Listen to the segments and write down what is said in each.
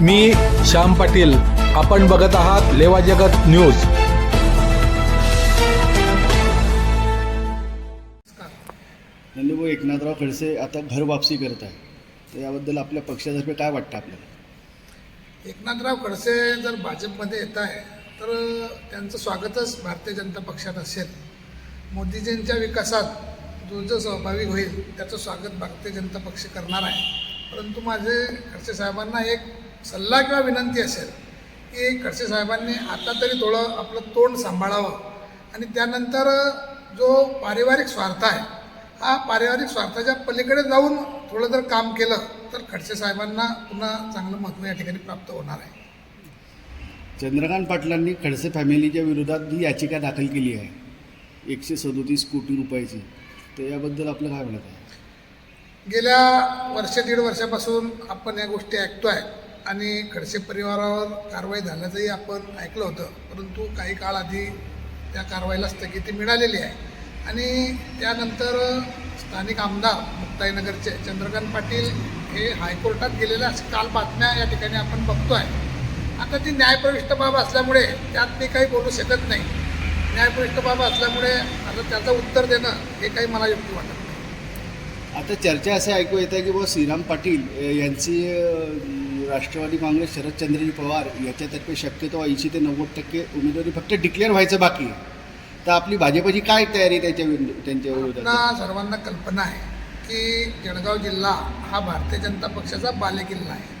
मी श्याम पाटील. आपण बघत आहात लेवा जगत न्यूज. नंदुभाऊ एकनाथराव खडसे आता घर वापसी करत आहे तर याबद्दल आपल्या पक्षातर्फे काय वाटतं आपल्याला? एकनाथराव खडसे जर भाजपमध्ये येत आहे तर त्यांचं स्वागतच भारतीय जनता पक्षात असेल. मोदीजींच्या विकासात जो जो सहभागी होईल त्याचं स्वागत भारतीय जनता पक्ष करणार आहे. परंतु माझे खडसे साहेबांना एक सल्ला किंवा विनंती असेल की खडसे साहेबांनी आता तरी थोडं आपलं तोंड सांभाळावं. आणि त्यानंतर जो पारिवारिक स्वार्थ आहे हा पारिवारिक स्वार्थाच्या पलीकडे जाऊन थोडं जर काम केलं तर खडसे साहेबांना पुन्हा चांगलं महत्त्व या ठिकाणी प्राप्त होणार आहे. चंद्रकांत पाटलांनी खडसे फॅमिलीच्या विरोधात ही याचिका दाखल केली आहे. एकशे सदोतीस कोटी रुपयाची. तर याबद्दल आपलं काय म्हणत आहे? गेल्या वर्ष दीड वर्षापासून आपण या गोष्टी ऐकतोय. आणि खडसे परिवारावर कारवाई झाल्याचंही आपण ऐकलं होतं. परंतु काही काळ आधी त्या कारवाईला स्थगिती मिळालेली आहे. आणि त्यानंतर स्थानिक आमदार मुक्ताईनगरचे चंद्रकांत पाटील हे हायकोर्टात गेलेले काल बातम्या या ठिकाणी आपण बघतो आहे आता ती न्यायप्रविष्ट बाब असल्यामुळे त्यात मी काही बोलू शकत नाही. न्यायप्रविष्ट बाब असल्यामुळे आता त्याचं उत्तर देणं हे काही मला योग्य वाटत नाही. आता चर्चा असं ऐकू येत आहे की बुवा श्रीराम पाटील यांची राष्ट्रवादी काँग्रेस शरदचंद्रजी पवार याच्यातर्फे शक्यतो ऐंशी ते नव्वद टक्के उमेदवारी फक्त डिक्लेअर व्हायचं बाकी आहे. तर आपली भाजपची काय तयारी त्याच्या विरुद्ध त्यांच्या विरोधात? सर्वांना कल्पना आहे की जळगाव जिल्हा हा भारतीय जनता पक्षाचा बालेकिल्ला आहे.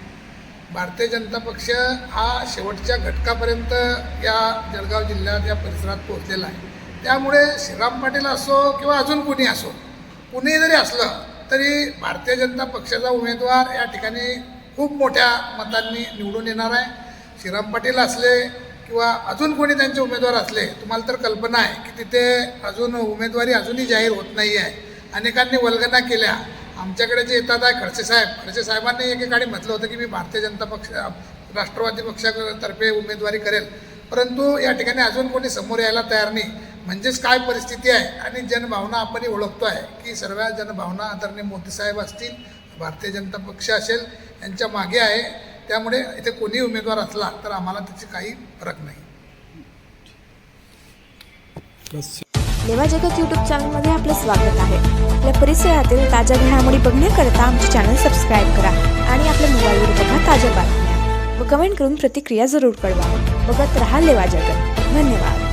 भारतीय जनता पक्ष हा शेवटच्या घटकापर्यंत या जळगाव जिल्ह्यात या परिसरात पोहोचलेला आहे. त्यामुळे श्रीराम पाटील असो किंवा अजून कुणी असो कुणी जरी असलं तरी भारतीय जनता पक्षाचा उमेदवार या ठिकाणी खूप मोठ्या मतांनी निवडून येणार आहे. श्रीराम पाटील असले किंवा अजून कोणी त्यांचे उमेदवार असले तुम्हाला तर कल्पना आहे की तिथे अजून उमेदवारी अजूनही जाहीर होत नाही आहे. अनेकांनी वल्गना केल्या. आमच्याकडे जे येतात आहे खडसे साहेब. खडसे साहेबांनी एकेकाळी म्हटलं होतं की मी भारतीय जनता पक्ष राष्ट्रवादी पक्षातर्फे उमेदवारी करेल. परंतु या ठिकाणी अजून कोणी समोर यायला तयार नाही. म्हणजेच काय परिस्थिती आहे आणि जनभावना आपणही ओळखतो आहे की सर्व जनभावना आदरणीय मोदी साहेब असतील भारतीय जनता पक्ष असेल यांच्या मागे आहे. त्यामुळे इथे कोणी उमेदवार असला तर आम्हाला त्याची काही फरक नाही. लेवा जगत यूट्यूब चॅनलमध्ये आपलं स्वागत आहे. आपल्या परिसरातील ताज्या घडामोडी बघण्याकरता आमचे चॅनल सबस्क्राईब करा आणि आपल्या मोबाईलवर बघा ताज्या बातम्या. व कमेंट करून प्रतिक्रिया जरूर कळवा. बघत राहा लेवा जगत. धन्यवाद.